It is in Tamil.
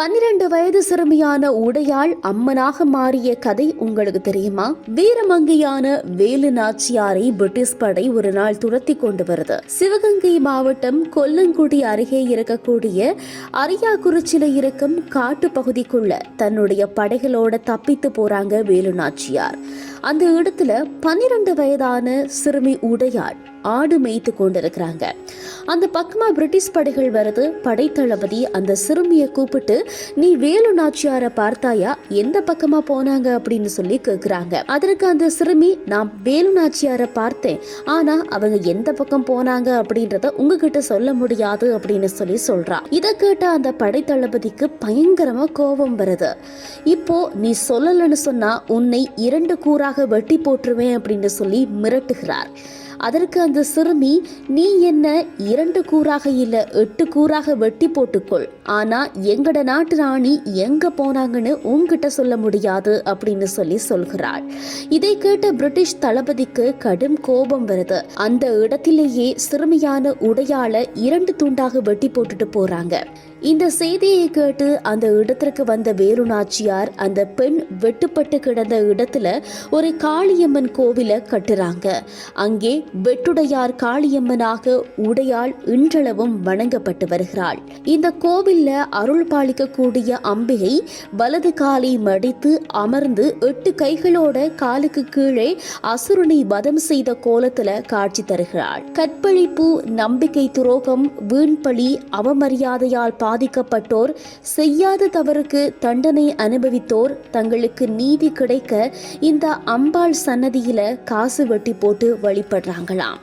பன்னிரண்டு வயது சிறுமியான உடையாள் அம்மனாக மாறிய கதை உங்களுக்கு தெரியுமா? வீரமங்கையான வேலு நாச்சியாரை பிரிட்டிஷ் படை ஒரு நாள் துரத்தி கொண்டு வருது. சிவகங்கை மாவட்டம் கொல்லங்குடி அருகே இருக்கக்கூடிய அரியாக்குறிச்சியில இருக்கும் காட்டு பகுதிக்குள்ள தன்னுடைய படைகளோட தப்பித்து போறாங்க வேலு நாச்சியார். அந்த இடத்துல பன்னிரண்டு வயதான சிறுமி உடையாள் ஆடு மேய்த்து கொண்டிருக்கிறாங்க. அந்த பக்கமாக பிரிட்டிஷ் படைகள் வருது படைத்தளபதி அந்த சிறுமியை கூப்பிட்டு நீ வேலு நாச்சியாரை பார்த்தாயா? எந்த பக்கமாக போனாங்க? அப்படின்னு சொல்லி கேட்குறாங்க அதற்கு அந்த சிறுமி நான் வேலு நாச்சியாரை பார்த்தேன். ஆனால் அவங்க எந்த பக்கம் போனாங்க? அப்படின்றத உங்ககிட்ட சொல்ல முடியாது அப்படின்னு சொல்லி சொல்றா. இதை கேட்ட அந்த படைத்தளபதிக்கு பயங்கரமா கோபம் வருது. இப்போ நீ சொல்லலன்னு சொன்னா உன்னை இரண்டு கூறாக வெட்டி போட்டுருவேன் அப்படின்னு சொல்லி மிரட்டுகிறார். அதற்கு அந்த சிறுமி நீ என்ன இரண்டு கூறாக இல்லை எட்டு கூறாக வெட்டி போட்டுக்கொள். ஆனா எங்கட நாட்டு ராணி எங்க போனாங்கன்னு உங்ககிட்ட சொல்ல முடியாது அப்படின்னு சொல்லி சொல்கிறாள். இதை கேட்ட பிரிட்டிஷ் தளபதிக்கு கடும் கோபம் வருது. அந்த இடத்திலேயே சிறுமியான உடையாள இரண்டு துண்டாக வெட்டி போட்டுட்டு போறாங்க. இந்த செய்தியை கேட்டு அந்த இடத்திற்கு வந்த வேலு நாச்சியார் அந்த பெண் வெட்டுப்பட்டு கிடந்த இடத்துல ஒரு காளியம்மன் கோவிலை கட்டுறாங்க. அங்கே வெட்டுடையார் காளியம்மனாக உடையாள் இன்றளவும் வணங்கப்பட்டு வருகிறாள். இந்த கோவில்ல அருள் பாலிக்கக்கூடிய அம்பிகை வலது காலை மடித்து அமர்ந்து எட்டு கைகளோட காலுக்கு கீழே அசுரனை வதம் செய்த கோலத்துல காட்சி தருகிறாள். கற்பழிப்பு நம்பிக்கை துரோகம் வீண்பழி அவமரியாதையால் பாதிக்கப்பட்டோர் செய்யாத தவறுக்கு தண்டனை அனுபவித்தோர் தங்களுக்கு நீதி கிடைக்க இந்த அம்பாள் சன்னதியில காசு வெட்டி போட்டு 两个人。